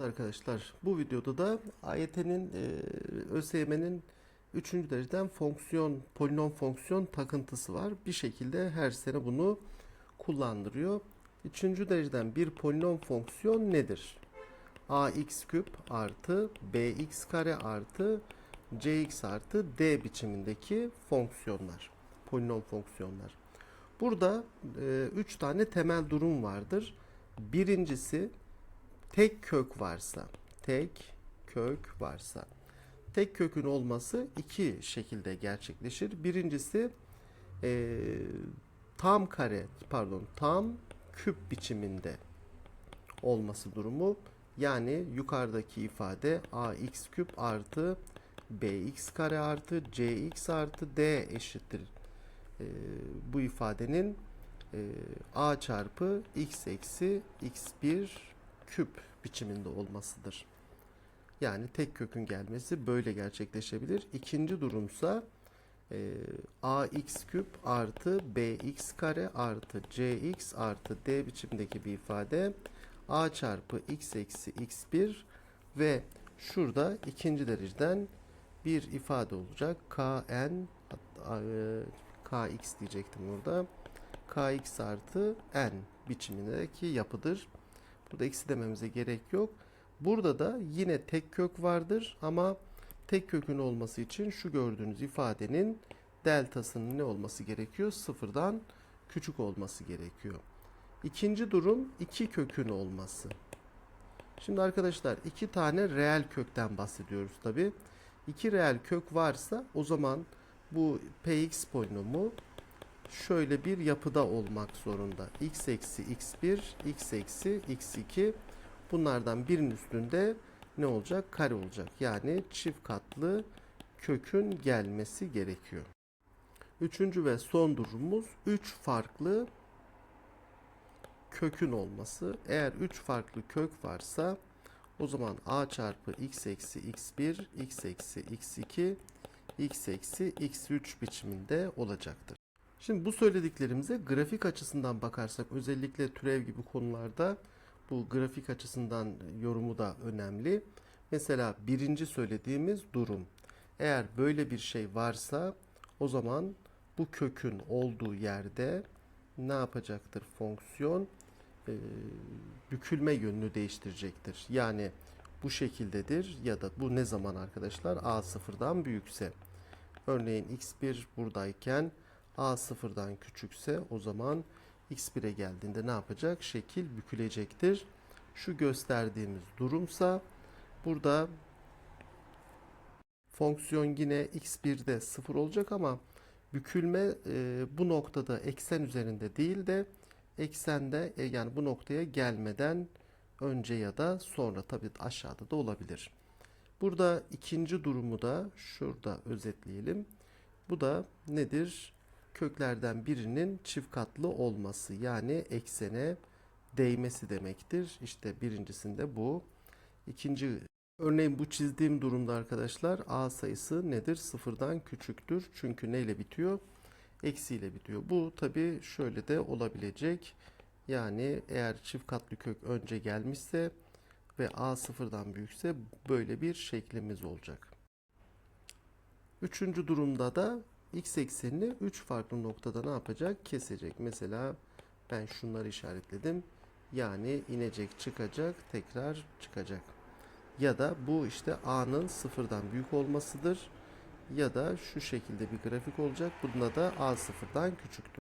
Arkadaşlar bu videoda da AYT'nin e, ÖSYM'nin 3. dereceden fonksiyon, polinom fonksiyon takıntısı var. Bir şekilde her sene bunu kullandırıyor. 3. dereceden bir polinom fonksiyon nedir? ax küp artı bx kare artı cx artı d biçimindeki fonksiyonlar. Polinom fonksiyonlar. Burada 3 tane temel durum vardır. Birincisi tek kök varsa, tek kök varsa, tek kökün olması iki şekilde gerçekleşir. Birincisi eee, tam kare, pardon tam küp biçiminde olması durumu. Yani yukarıdaki ifade ax küp artı bx kare artı cx artı d eşittir. Eee, bu ifadenin eee, a çarpı x eksi x1 küp biçiminde olmasıdır. Yani tek kökün gelmesi böyle gerçekleşebilir. İkinci durumsa e, ax küp artı bx kare artı cx artı d biçimdeki bir ifade a çarpı x eksi x1 ve şurada ikinci dereceden bir ifade olacak. kn hatta, e, kx diyecektim burada. kx artı n biçimindeki yapıdır. Burada eksi dememize gerek yok. Burada da yine tek kök vardır ama tek kökün olması için şu gördüğünüz ifadenin deltasının ne olması gerekiyor? Sıfırdan küçük olması gerekiyor. İkinci durum iki kökün olması. Şimdi arkadaşlar iki tane reel kökten bahsediyoruz tabi. İki reel kök varsa o zaman bu px polinomu şöyle bir yapıda olmak zorunda. x eksi x1, x eksi x2 bunlardan birinin üstünde ne olacak? Kare olacak. Yani çift katlı kökün gelmesi gerekiyor. Üçüncü ve son durumumuz 3 farklı kökün olması. Eğer 3 farklı kök varsa o zaman a çarpı x eksi x1, x eksi x2, x eksi x3 biçiminde olacaktır. Şimdi bu söylediklerimize grafik açısından bakarsak özellikle türev gibi konularda bu grafik açısından yorumu da önemli. Mesela birinci söylediğimiz durum. Eğer böyle bir şey varsa o zaman bu kökün olduğu yerde ne yapacaktır fonksiyon? Ee, bükülme yönünü değiştirecektir. Yani bu şekildedir ya da bu ne zaman arkadaşlar? a sıfırdan büyükse. Örneğin x1 buradayken a sıfırdan küçükse o zaman x1'e geldiğinde ne yapacak? Şekil bükülecektir. Şu gösterdiğimiz durumsa burada fonksiyon yine x1'de 0 olacak ama bükülme e, bu noktada eksen üzerinde değil de eksende e, yani bu noktaya gelmeden önce ya da sonra tabii aşağıda da olabilir. Burada ikinci durumu da şurada özetleyelim. Bu da nedir? Köklerden birinin çift katlı olması yani eksene değmesi demektir. İşte birincisinde bu. İkinci örneğin bu çizdiğim durumda arkadaşlar a sayısı nedir? Sıfırdan küçüktür. Çünkü neyle bitiyor? Eksiyle bitiyor. Bu tabi şöyle de olabilecek. Yani eğer çift katlı kök önce gelmişse ve a sıfırdan büyükse böyle bir şeklimiz olacak. Üçüncü durumda da x eksenini 3 farklı noktada ne yapacak? Kesecek. Mesela ben şunları işaretledim. Yani inecek, çıkacak, tekrar çıkacak. Ya da bu işte a'nın sıfırdan büyük olmasıdır. Ya da şu şekilde bir grafik olacak. Bunda da a sıfırdan küçüktür.